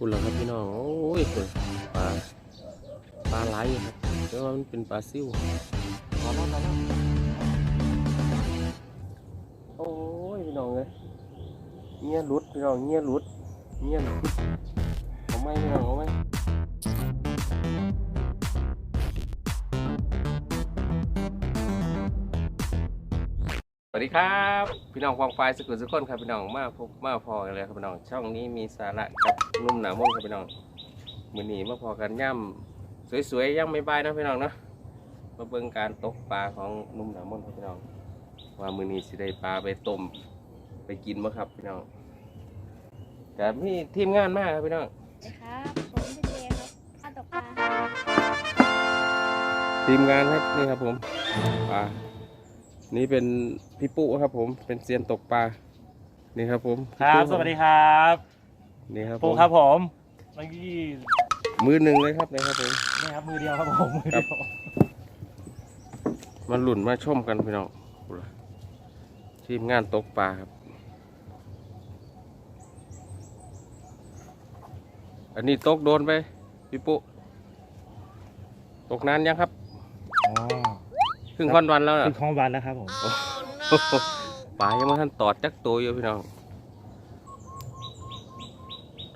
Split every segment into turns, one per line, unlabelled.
คุณเหรอครับพี่น้อง โอ้ยคุณปลา ปลาไหลอยู่ครับแต่ว่ามันเป็นปลาซิวพอแล้วพอแล้วโอ้ยพี่น้องเลยเงี้ยรุดพี่น้องเงี้ยรุดเงี้ยรุดเอาไหมพี่น้องเอาไหม วัสดีครับ พี่น้องควางไฟสกุลสกุลครับพี่น้องมาพบมาพอกันเลยครับพี่น้อง ช่องนี้มีสาระกับนุ่มหนามนครับพี่น้องมือนี้มาพอกันย่ำสวยๆยังไม่บายเนาะพี่น้องเนาะมาเบิ่งการตกปลาของหนุ่มหนามนครับพี่น้อง ว่ามือนี้สิได้ปลาไปต้มไปกินมั้ครับพี่น้องแต่มีทีมงานมากครับพี่น้อง
นะครับผมพี่เจครับข้าตกปลา
ทีมงานครับนี่ครับผมปลา นี่เป็นพี่ปุ๊ครับผมเป็นเซียนตกปลานี่ครับผม
ครับ
พี่
ส
ปุ๊
วัสดีครับ
นี่ครับผ
ปู
ม
ครับผมเมื่อกี้
มือหนึ่งเลยครับนี่ครับผม
นี่ครับมือเดียวครับผมมือเดียว
มาหลุ่นมาชมกันพี่น้องทีมงานตกปลาครับ อันนี้ตกโดนไปพี่ปุ๊ตกนานยังครับ
อ๋อ
ครึ่งค่อนวันแล้วนะ
เป็นของวันแล้วครับผม
ปลายังไม่ทันตอดจักตัวอยู่พี่น้อง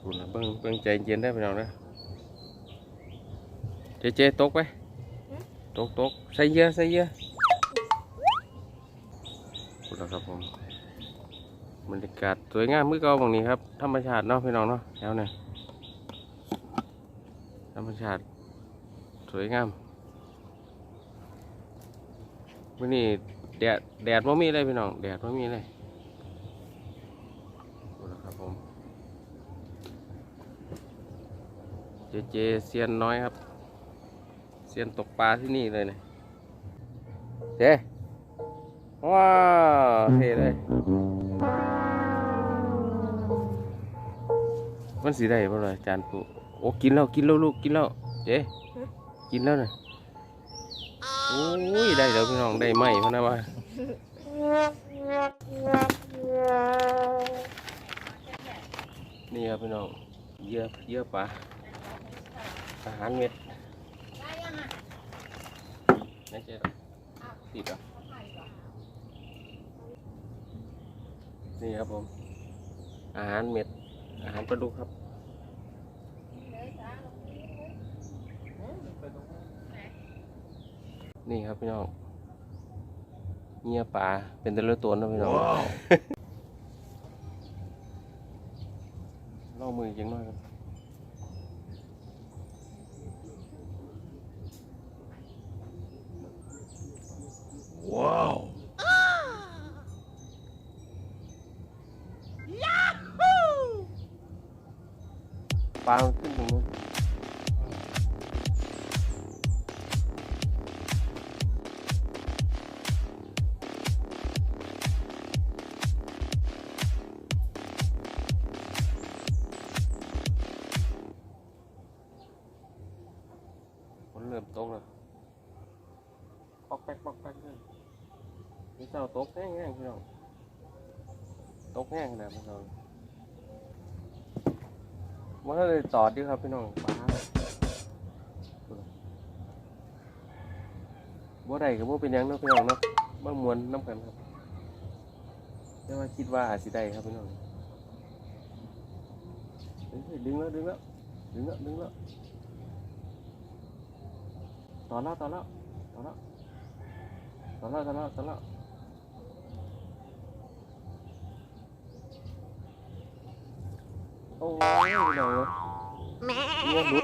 ดูนะเบิ่งเบิ่งใจเย็นได้พี่น้องนะเจเจตกไปตกตกใส่เหยื่อใส่เหยื่อดูนะครับผมบรรยากาศสวยงามมือเก่าบางนี้ครับธรรมชาติเนาะพี่น้องเนาะแถวเนี่ยธรรมชาติสวยงาม วันนี้แดดแดดไม่มีเลยพี่น้อง แดดไม่มีเลยดูนะครับผม เจเจเซียนน้อยครับ เซียนตกปลาที่นี่เลยเนี่ยเจว้าวเท่เลย มันสีได้ป่ะเลยจานปูโอ้กินแล้วกินแล้วลูกกินแล้วเจกินแล้วนะ โอ้ยได้แล้วพี่น้องได้ไหมพะนะว่านี่ครับพี่น้องเยื่อเยื่อปลาอาหารเม็ดไม่ใช่หรอกติดหรอนี่ครับผม อาหารเม็ด อาหารปลาดุกครับ นี่ครับพี่น้องเงียปลาเป็นแต่ละตัวนะพี่น้องล่อมือจังน้อยครับ
ว้าว
ปลามันขึ้นตรงนู้น ปอกแป๊กปอกแป๊กเลยพี่เจ้าตกแห้งๆพี่น้องตกแห้งนาดพี่น้องมันก็เลยตอดดีครับพี่น้องปลาบ่ได้ก็บ่เป็นยังเนาะพี่น้องเนาะบ่มวนน้ำกันครับแต่ว่าคิดว่าอาจสิได้ครับพี่น้องดึงแล้วดึงแล้วดึงแล้วดึงแล้วต่อแล้วต่อแล้วต่อแล้ว ต่อแล้วต่อแล้วต่อแล้วโอ้ยพี่